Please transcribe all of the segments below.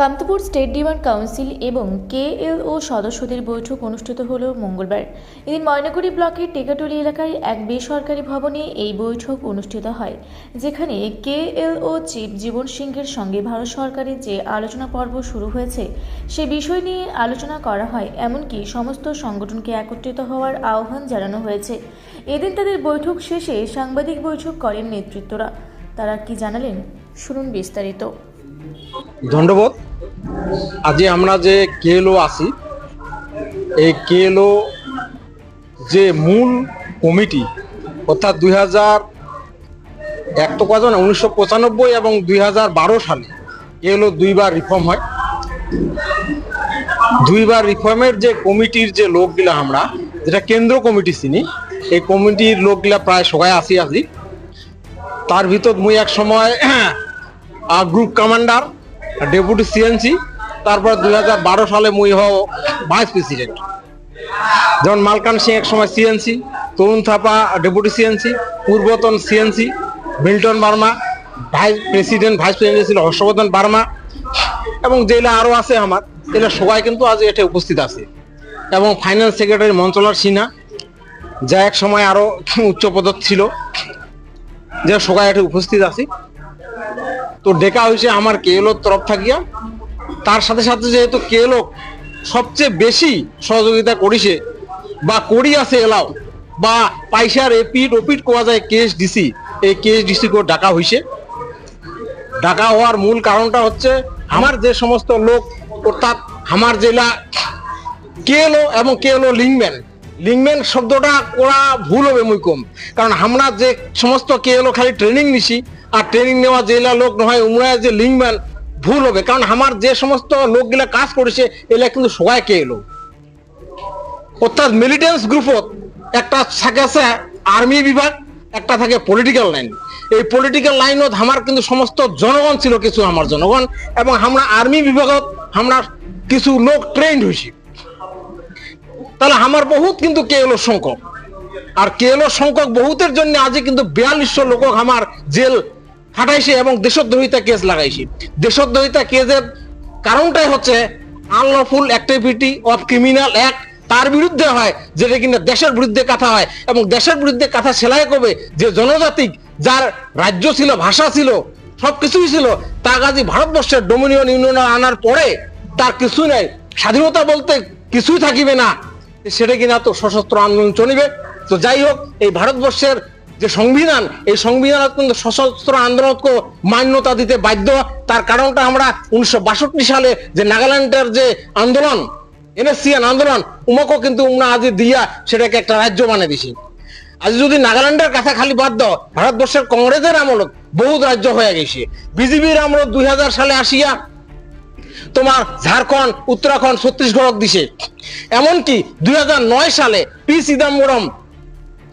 Kamtapur state demand council এবং KLO সদস্যদের বৈঠক অনুষ্ঠিত হল মঙ্গলবার। এদিন ময়নাগুড়ি ব্লকের টেকাটুলি এলাকায় এক বেসরকারি ভবনে এই বৈঠক অনুষ্ঠিত হয়, যেখানে কেএলও চিফ জীবন সিংহের সঙ্গে ভারত সরকারের যে আলোচনা পর্ব শুরু হয়েছে, সে বিষয় নিয়ে আলোচনা করা হয়, এমনকি সমস্ত সংগঠনকে একত্রিত হওয়ার আহ্বান জানানো হয়েছে। এদিন তাদের বৈঠক শেষে সাংবাদিক বৈঠক করেন নেতৃত্বরা। তারা কি জানালেন, শুনুন বিস্তারিত। ধন্যবাদ। আজি আমরা যে কেএলও আছি, এই কেএলও যে মূল কমিটি, অর্থাৎ দুই হাজার এক তো কজন উনিশশো পঁচানব্বই এবং দুই হাজার বারো সালে কেএলও দুইবার রিফর্ম হয়। দুইবার রিফর্মের যে কমিটির যে লোকগুলা আমরা, যেটা কেন্দ্র কমিটি চিনি, এই কমিটির লোকগুলা প্রায় সবাই আসি আছি তার ভিতর মুই এক সময় গ্রুপ কমান্ডার, ডেপুটি সিএনসি তারপর দুই হাজার বারো সালে মুই হও ভাইস প্রেসিডেন্ট। যেমন মালকান সিং এক সময় CNC, Tarun Thapa deputy CNC, পূর্বতন CNC, Milton Barma, vice president vice president ছিল হর্ষবর্ধন বার্মা এবং যেগুলা আরও আছে আমার। এগুলা সবাই কিন্তু আজ এটা উপস্থিত আছে। এবং ফাইন্যান্স সেক্রেটারি মঞ্চলার সিনহা, যা এক সময় আরও উচ্চপদক ছিল। যে সবাই এটা উপস্থিত আছে। তো ডেকা হয়েছে আমার কেএলওর তরফ থাকিয়া। তার সাথে সাথে যেহেতু কে লোক সবচেয়ে বেশি সহযোগিতা করিছে বা করি আছে এলাও, বা পাইসার এপিট ওপিট কোয়া যায় কেএস ডিসি এই কেএস ডিসি কো ডাকা হয়েছে ডাকা হওয়ার মূল কারণটা হচ্ছে আমার যে সমস্ত লোক, অর্থাৎ আমার জেলা কেএলও এবং কেএলও লিঙ্কম্যান লিঙ্কম্যান শব্দটা করা ভুল হবে মুই কম, কারণ আমরা যে সমস্ত কেএলও খালি ট্রেনিং নিছি, আর ট্রেনিং নেওয়া জেলা লোক নয় উমরায় যে লিঙ্কম্যান ভুল হবে। কারণ আমার যে সমস্ত লোকগুলা কাজ করেছে এগুলা কিন্তু সবাই কে এলো? অর্থাৎ মিলিটেন্স গ্রুপত একটা থাকে আছে আর্মি বিভাগ, একটা থাকে পলিটিক্যাল লাইন এই পলিটিক্যাল লাইনত আমার কিন্তু সমস্ত জনগণ ছিল, কিছু আমার জনগণ, এবং আমরা আর্মি বিভাগত আমরা কিছু লোক ট্রেন্ড হয়েছি। তাহলে আমার বহুত কিন্তু কেএলও সংখ্যক। আর কেএলও সংখ্যক বহুতের জন্য আজকে কিন্তু বিয়াল্লিশশো লোক আমার জেল খাটাইছে এবং দেশদ্রোহিতা কেস লাগাইছে। দেশদ্রোহিতা কেসের কারণটাই হচ্ছে unlawful activity of criminal act তার বিরুদ্ধে হয়, যেটা কিনা দেশের বিরুদ্ধে কথা হয় এবং দেশের বিরুদ্ধে কথা সেলাই করবে যে জনজাতিক যার রাজ্য ছিল, ভাষা ছিল সব কিছুই ছিল তা কাজী ভারতবর্ষের ডোমিনিয়ন ইউনিয়ন আনার পরে তার কিছু নাই। স্বাধীনতা বলতে কিছুই থাকিবে না। সেটা কিনা তো সশস্ত্র আন্দোলন চলিবে। তো যাই হোক, এই ভারতবর্ষের যে সংবিধান, এই সংবিধান কিন্তু সশস্ত্র আন্দোলনকে মান্যতা দিতে বাধ্য। তার কারণটা আমরা উনিশশো বাষট্টি সালে যে নাগাল্যান্ডের যে আন্দোলন এনএসসিয়ান আন্দোলন, উমাকে কিন্তু উমরা আজ দিয়া সেটাকে একটা রাজ্য বানিয়ে দিছি। আজ যদি নাগাল্যান্ডের কথা খালি বাদ দাও, ভারতবর্ষের কংগ্রেসের আমলত বহুত রাজ্য হয়ে গেছে। বিজেপির আমলত দুই সালে আসিয়া তোমার ঝাড়খণ্ড, উত্তরাখণ্ড ছত্তিশগড় দিছে। এমনকি দুই হাজার নয় সালে পি চিদাম্বরম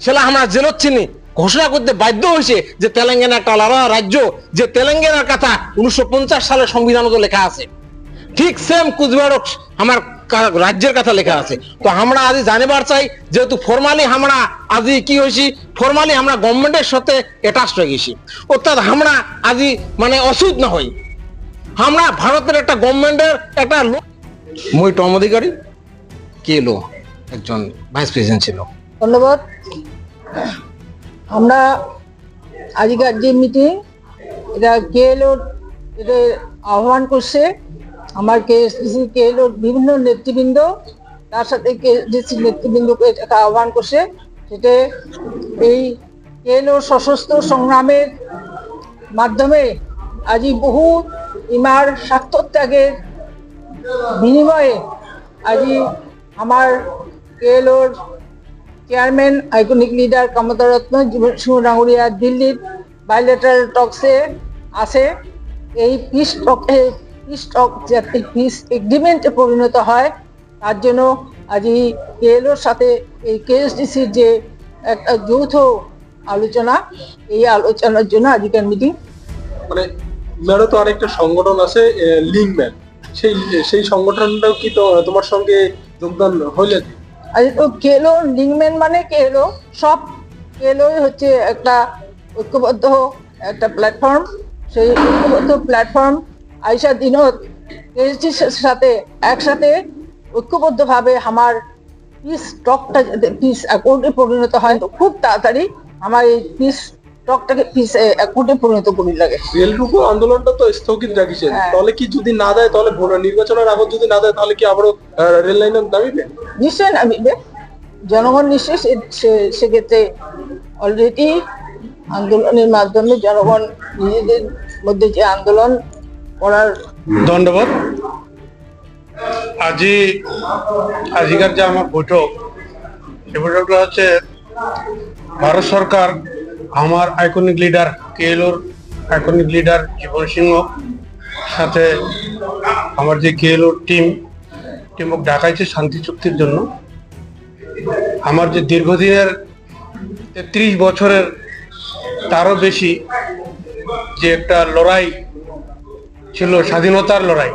সেটা আমরা জেলত চিনি ঘোষণা করতে বাধ্য হয়েছে যে তেলেঙ্গানা একটা আলাদা রাজ্য, যে তেলেঙ্গানার কথা উনিশশো সালের সংবিধানত লেখা আছে। ঠিক সেম কুচবিহারও আমার রাজ্যের কথা লেখা আছে। তো আমরা আজ জানিবার চাই, যেহেতু ফর্মালি আমরা আজি কি হয়েছি ফর্মালি আমরা গভর্নমেন্টের সাথে অ্যাটাচ হয়ে গেছি। অর্থাৎ আমরা আজি মানে অসুদ না হই। আমরা ভারতের একটা গভর্নমেন্টের একটা মই টম অধিকারী? কে লো? একজন ভাইস প্রেসিডেন্ট ছিল। ধন্যবাদ। আমরা আজকের যে মিটিং এটা কেএলওর এটা আহ্বান করছে। আমার কেএসডিসি কেএলওর বিভিন্ন নেতৃবৃন্দ, তার সাথে কেএসডিসি নেতৃবৃন্দকে এটাকে আহ্বান করছে সেটা এই কেএলওর সশস্ত্র সংগ্রামের মাধ্যমে আজি বহু ইমার স্বার্থত্যাগের বিনিময়ে আজি আমার কেএলওর chairman iconic leader Kamta Ratna Danguria দিল্লির বাইলেটারাল টকসে আছে। এই পিস টকে পিস টক যাতে পিস এগ্রিমেন্টে পরিণত হয়, তার জন্য আজ এই কেএলওর সাথে এই কেএসডিসির যে একটা যৌথ আলোচনা, এই আলোচনার জন্য আজকের মিটিং মানে মেরো তো আরেকটা সংগঠন আছে লিঙ্কম্যান সেই সেই সংগঠনটাও কি তোমার সঙ্গে যোগদান হইলে আজ তো কেলো, লিংম্যান মানে কেলো। সব কেলোই হচ্ছে একটা ঐক্যবদ্ধ একটা প্ল্যাটফর্ম সেই ঐক্যবদ্ধ প্ল্যাটফর্ম আইসা দিনত এসডির সাথে, একসাথে ঐক্যবদ্ধভাবে আমার পিস স্টকটা যাতে পিস অ্যাকাউন্টে পরিণত হয়। তো খুব তাড়াতাড়ি আমার এই পিস স্টকটাকে পিস অ্যাকাউন্টে পরিণত করি লাগে। রেলটুকু আন্দোলনটা তো স্থগিত রাখিছেন। হ্যাঁ। তাহলে কি যদি না দেয় তাহলে ভোট- নির্বাচনের আগত যদি না দেয় তাহলে কি আবারও আহ, রেল লাইনে নামিবে? নিশ্চয় নামিবে। জনগণ নিশ্চয় সে- সে- সেক্ষেত্রে অলরেডি আন্দোলনের মাধ্যমে জনগণ নিজেদের মধ্যে যে আন্দোলন করার দণ্ডবোধ আজি আজিকার যে আমার বৈঠক সে বৈঠকটা হচ্ছে ভারত সরকার আমার আইকনিক লিডার কেএলওর আইকনিক লিডার জীবন সিংহ সাথে আমার যে কেএলওর টিম টিমক ডাকাইছে শান্তি চুক্তির জন্য। আমার যে দীর্ঘদিনের তেত্রিশ বছরের তারও বেশি যে একটা লড়াই ছিল, স্বাধীনতার লড়াই।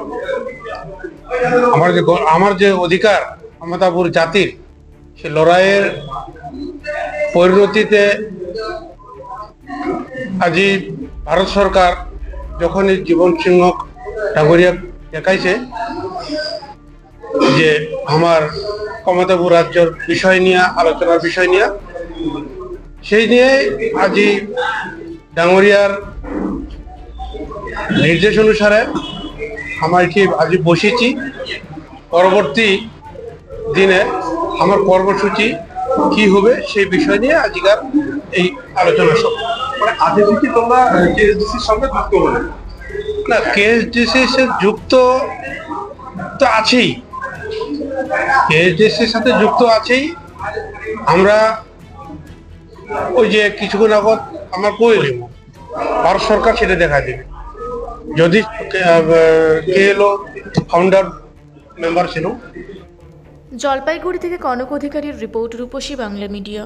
আমার যে আমার যে অধিকার মমতাপুর জাতির, সে লড়াইয়ের পরিণতিতে আজি ভারত সরকার যখনই জীবন সিংহ ডাঙ্গরিয়া দেখাইছে যে আমার কমতাপুর রাজ্যর বিষয় নিয়ে আলোচনার বিষয় নিয়ে, সেই নিয়ে আজি ডাঙ্গরিয়ার নির্দেশ অনুসারে আমার কি আজ বসেছি পরবর্তী দিনে আমার কর্মসূচি কি হবে সেই বিষয় নিয়ে আজকের এই আলোচনা সভা মানে আগে থেকে তোমরা কেএসডিসির সঙ্গে যুক্ত হলে? না কেএসডিসির সাথে যুক্ত তো আছেই। কেএসডিসির সাথে যুক্ত আছেই। আমরা ওই যে কিছুক্ষণ আগত আমার কই ভারত সরকার সেটা দেখা দেবে। যদি কে এলো ফাউন্ডার মেম্বার ছিল। জলপাইগুড়ি থেকে কনক অধিকারীর রিপোর্ট রূপসী বাংলা মিডিয়া।